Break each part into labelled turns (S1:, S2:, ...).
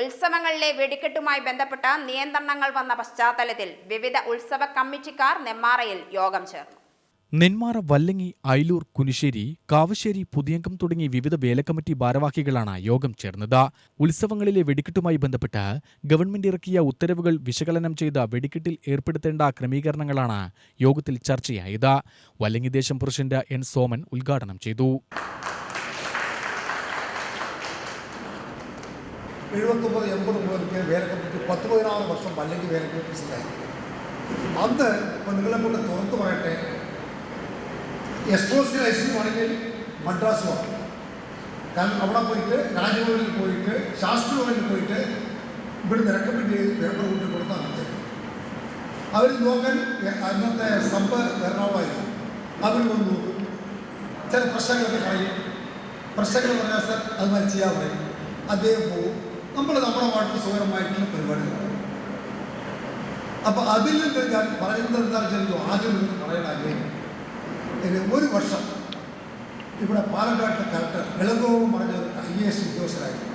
S1: ഉത്സവങ്ങളിലെ വെടിക്കെട്ടുമായി ബന്ധപ്പെട്ട നിയന്ത്രണങ്ങൾ വന്ന പശ്ചാത്തലത്തിൽ വിവിധ ഉത്സവ കമ്മിറ്റിക്കാർ നെന്മാറയിൽ യോഗം ചേർന്നു.
S2: നെന്മാറ വല്ലങ്ങി അയലൂർ കുനിശ്ശേരി കാവശ്ശേരി പുതിയങ്കം തുടങ്ങി വിവിധ വേലക്കമ്മിറ്റി ഭാരവാഹികളാണ് യോഗം ചേർന്നത്. ഉത്സവങ്ങളിലെ വെടിക്കെട്ടുമായി ബന്ധപ്പെട്ട് ഗവൺമെന്റ് ഇറക്കിയ ഉത്തരവുകൾ വിശകലനം ചെയ്ത വെടിക്കെട്ടിൽ ഏർപ്പെടുത്തേണ്ട ക്രമീകരണങ്ങളാണ് യോഗത്തിൽ ചർച്ചയായത്. വല്ലങ്ങി ദേശം പ്രസിഡന്റ് എൻ. സോമൻ ഉദ്ഘാടനം ചെയ്തു.
S3: എഴുപത്തൊമ്പത് എൺപത് പേർക്ക് വേലക്കമ്മിറ്റി പത്ത് പതിനാറ് വർഷം അല്ലെങ്കിൽ പ്രസിഡന്റായി അന്ന് ഇപ്പം നിങ്ങളെ കൊണ്ട് തുറന്നു പറയട്ടെ ഒ ആണെങ്കിൽ മദ്രാസ് പോകാം കാരണം അവിടെ പോയിട്ട് രാജഭവനിൽ പോയിട്ട് ശാസ്ത്രഭവനിൽ പോയിട്ട് ഇവിടെ നിരക്കമ്മിറ്റി ചെയ്ത് പേപ്പർ കൊണ്ട് കൊടുത്താൽ മതി അവർ നോക്കാൻ അന്നത്തെ സമ്പ് എറണാകുളമായിരുന്നു. അവർ വന്ന് നോക്കും. ചില പ്രശ്നങ്ങളൊക്കെ കഴിയും പ്രശ്നങ്ങൾ പറഞ്ഞാൽ സാർ അത് മാതിരി ചെയ്യാൻ പറയും. അദ്ദേഹം പോകും നമ്മൾ നമ്മുടെ നാട്ടിൽ സുഖകരമായിട്ടുള്ള പരിപാടി അപ്പൊ അതിൽ നിന്ന് ഞാൻ പറയുന്നത് എന്താ വെച്ചാൽ ആദ്യം നിന്ന് പറയാൻ ഒരു വർഷം ഇവിടെ പാലക്കാട്ട് കലക്ടർ ഇളങ്കോവും പറഞ്ഞ ഒരു ഐ എ എസ് ഉദ്യോഗസ്ഥരായിരുന്നു.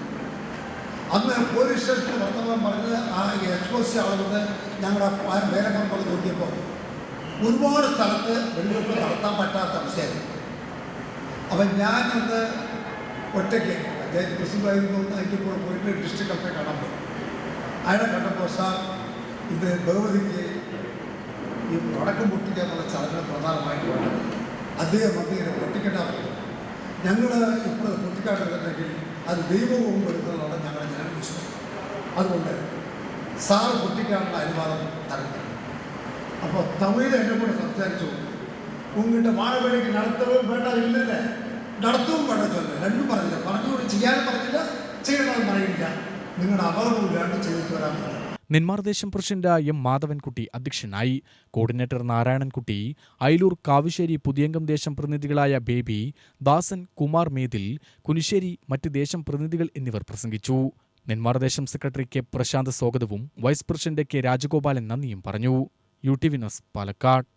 S3: അന്ന് പോലീസ് സ്റ്റേഷനിൽ വർത്തമാനം പറഞ്ഞത് ആ എക്സ്പോസ് ആളുകൊണ്ട് ഞങ്ങളുടെ വേലപ്പുറം നോക്കിയപ്പോൾ ഒരുപാട് സ്ഥലത്ത് വെടിവെപ്പ് നടത്താൻ പറ്റാത്ത അവസ്ഥയായിരുന്നു. അപ്പം ഞാനന്ന് ഒറ്റയ്ക്ക് അദ്ദേഹം പ്രസിഡന്റായിരുന്നു അതിന്റെ പോയിട്ട് ഡിസ്ട്രിക്ട് കളക്ടറെ കാണാൻ പോയി അയാളെ കണ്ടപ്പോൾ സാർ ഇത് ഭഗവതിക്ക് ഈ വടക്കം പൊട്ടിക്കുക എന്നുള്ള ചടങ്ങ് പ്രധാനമായിട്ട് വേണ്ടത് അദ്ദേഹം അദ്ദേഹം പൊട്ടിക്കേണ്ട പറഞ്ഞു. ഞങ്ങൾ ഇപ്പോൾ പൊട്ടിക്കാട്ടുന്നുണ്ടെങ്കിൽ അത് ദൈവവും വരുന്നതാണ് ഞങ്ങളുടെ ജനം വിശ്വാസം അതുകൊണ്ട് സാർ പൊട്ടിക്കാനുള്ള അനുവാദം തരണം അപ്പോൾ തമിഴിൽ എന്നെ കൂടെ സംസാരിച്ചു. ഉങ്ങിട്ട് വാഴവേടിക്ക് നടത്തവും വേണ്ട ഇല്ലല്ലേ? നടത്തവും വേണ്ട ചൊല്ല രണ്ടും പറഞ്ഞില്ല. പറഞ്ഞുകൊണ്ട് ചെയ്യാനും പറഞ്ഞില്ല ചെയ്യണമെന്ന് പറയില്ല നിങ്ങളുടെ അപകടവും ഇല്ലാണ്ട് ചെയ്തിട്ട് വരാൻ പറഞ്ഞു
S2: നെന്മാർ ദേശം പ്രസിഡന്റ് എം മാധവൻകുട്ടി അധ്യക്ഷനായി. കോർഡിനേറ്റർ നാരായണൻകുട്ടി അയലൂർ കാവശ്ശേരി പുതിയങ്കം ദേശം പ്രതിനിധികളായ ബേബി ദാസൻ കുമാർ മേതിൽ കുനിശ്ശേരി മറ്റ് ദേശം പ്രതിനിധികൾ എന്നിവർ പ്രസംഗിച്ചു. നെന്മാർ ദേശം സെക്രട്ടറി കെ പ്രശാന്ത് സ്വാഗതവും വൈസ് പ്രസിഡന്റ് കെ രാജഗോപാലൻ നന്ദിയും പറഞ്ഞു. U T Vinos Palakkad.